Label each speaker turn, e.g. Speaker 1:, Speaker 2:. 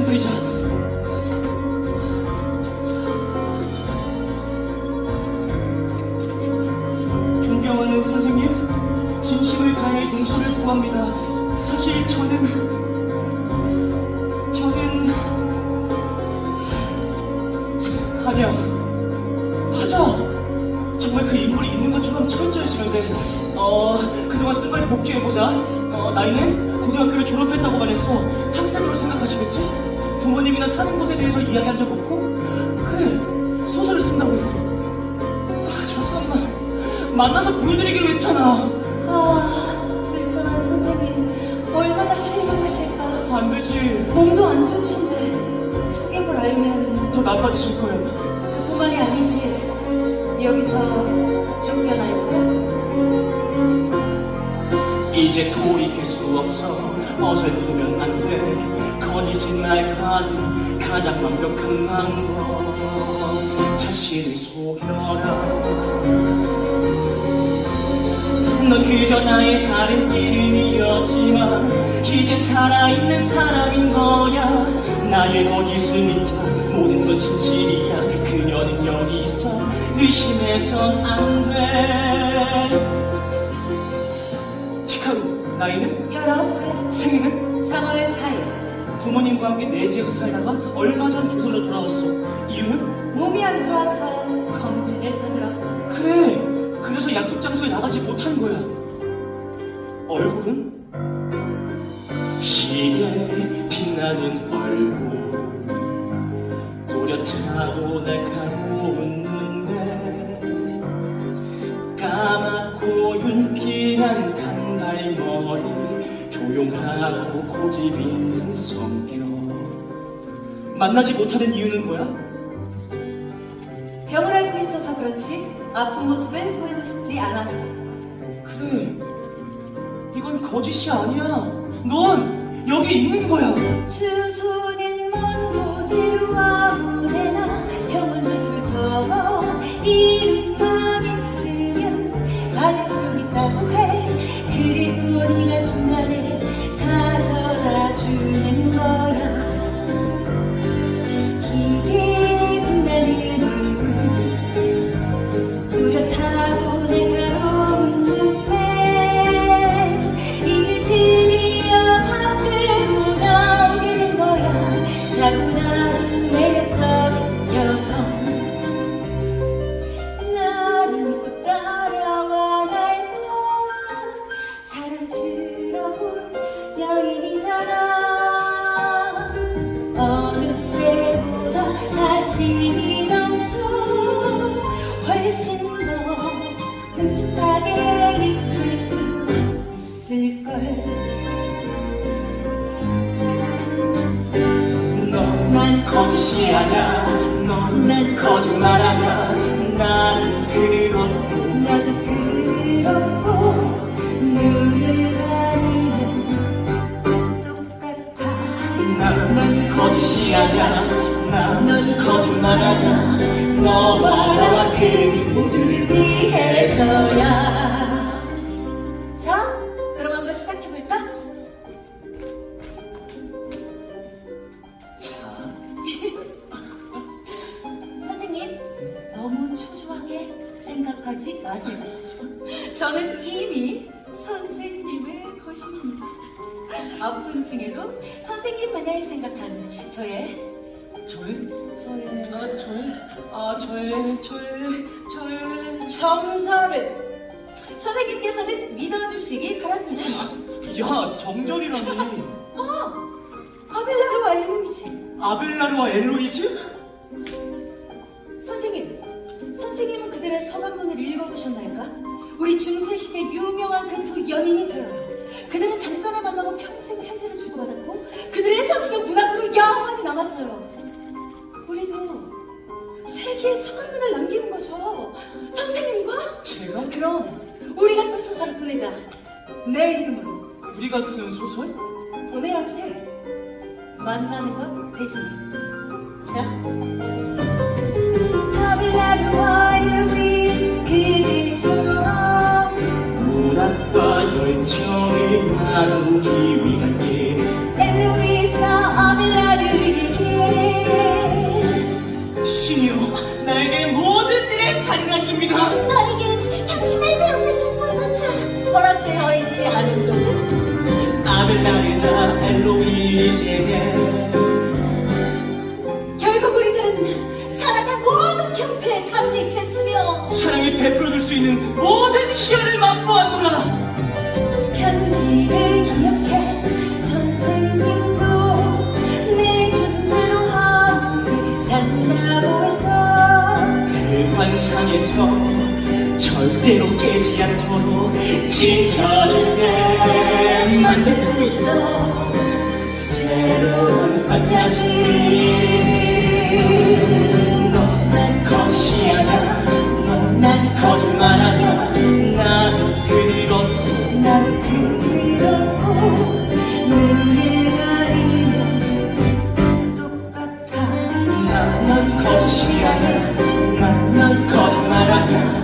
Speaker 1: 솔직하게 말씀드리자. 존경하는 선생님, 진심을 다해 용서를 구합니다. 사실 저는, 저는, 아니야. 하자. 정말 그 인물이 있는 것처럼 철저해지는데, 어, 그동안 쓴 말 복귀해보자. 어, 나이는 고등학교를 졸업했다고만 했어. 학생으로 생각하시겠지? 부모님이나 사는 곳에 대해서 이야기한 적 없고? 그래, 소설을 쓴다고 했어. 아, 잠깐만. 만나서 보여드리기로 했잖아.
Speaker 2: 아, 불쌍한 선생님. 얼마나 실망하실까.
Speaker 1: 안 되지.
Speaker 2: 몸도 안 좋으신데 걸 알면
Speaker 1: 더 나빠지실 거야.
Speaker 2: 그뿐만이 아니지. 여기서 쫓겨날까?
Speaker 1: 이제 돌이킬 수 없어 어설프면 안 돼. 거짓은 날 하는 가장 완벽한 방법 자신을 속여라. 넌 그저 나의 다른 이름이었지만 이젠 살아있는 사람인 거야. 나의 거짓을 믿자 모든 건 진실이야. 그녀는 여기 있어. 의심해선 안돼. 시카고 나이는?
Speaker 2: 19살
Speaker 1: 생일은?
Speaker 2: 3월 4일
Speaker 1: 부모님과 함께 내지에서 살다가 얼마 전 조선으로 돌아왔어 이유는?
Speaker 2: 몸이 안 좋아서 검진을 받으러
Speaker 1: 그래 그래서 약속 장소에 나가지 못한 거야 얼굴은? 희게 빛나는 얼굴 또렷하고 날카로운 눈매 까맣고 윤기 나는 단발머리 조용하고 고집 있는 성격 만나지 못하는 이유는 뭐야?
Speaker 2: 병을 앓고 있어서 그렇지 아픈 모습을 보이고 싶지 않아서.
Speaker 1: 그래. 이건 거짓이 아니야. 넌 여기 있는 거야.
Speaker 2: 주소는 먼 곳으로 아무데나 병원 적어 이
Speaker 1: 아냐 넌 거짓말하냐 나는 그렇고
Speaker 2: 나도 생각하지 마세요 저는 이미 선생님의 거신입니다 아픈 중에도 선생님 마냥 생각하는 저의
Speaker 1: 저의
Speaker 2: 저의
Speaker 1: 아 저의 아 저의 저의 저의
Speaker 2: 정절을 선생님께서는 믿어주시기 바랍니다.
Speaker 1: 야 정절이라니
Speaker 2: 어, 아벨라르와 엘루이지.
Speaker 1: 아벨라르와 엘로이즈?
Speaker 2: 그들의 서간문을 읽어보셨나요까? 우리 중세시대 유명한 그 두 연인이 되어요. 그들은 잠깐의 만나고 평생 편지를 주고받았고 그들의 서신은 문학으로 영원히 남았어요. 우리도 세계의 서간문을 남기는 거죠. 선생님과?
Speaker 1: 제가?
Speaker 2: 그럼 우리가 쓴 소설을 보내자. 내 이름으로.
Speaker 1: 우리가 쓴 소설?
Speaker 2: 보내야지. 만나는 것 대신. 자.
Speaker 1: 사랑과 열정을 나누기 위함께 엘로이사 아빌라를
Speaker 2: 일으게
Speaker 1: 신이여 나에게
Speaker 2: 모든 일에
Speaker 1: 자리하십니다. 수 있는 모든 시간을 맛보았노라.
Speaker 2: 편지를 기억해. 선생님도 네 존재로 하니 산다고 했어.
Speaker 1: 그 환상에서 절대로 깨지 않도록 지켜줄게. 만들 수 있어. 새로운 판타지 넌 거짓이야 난 넌 거짓말하냐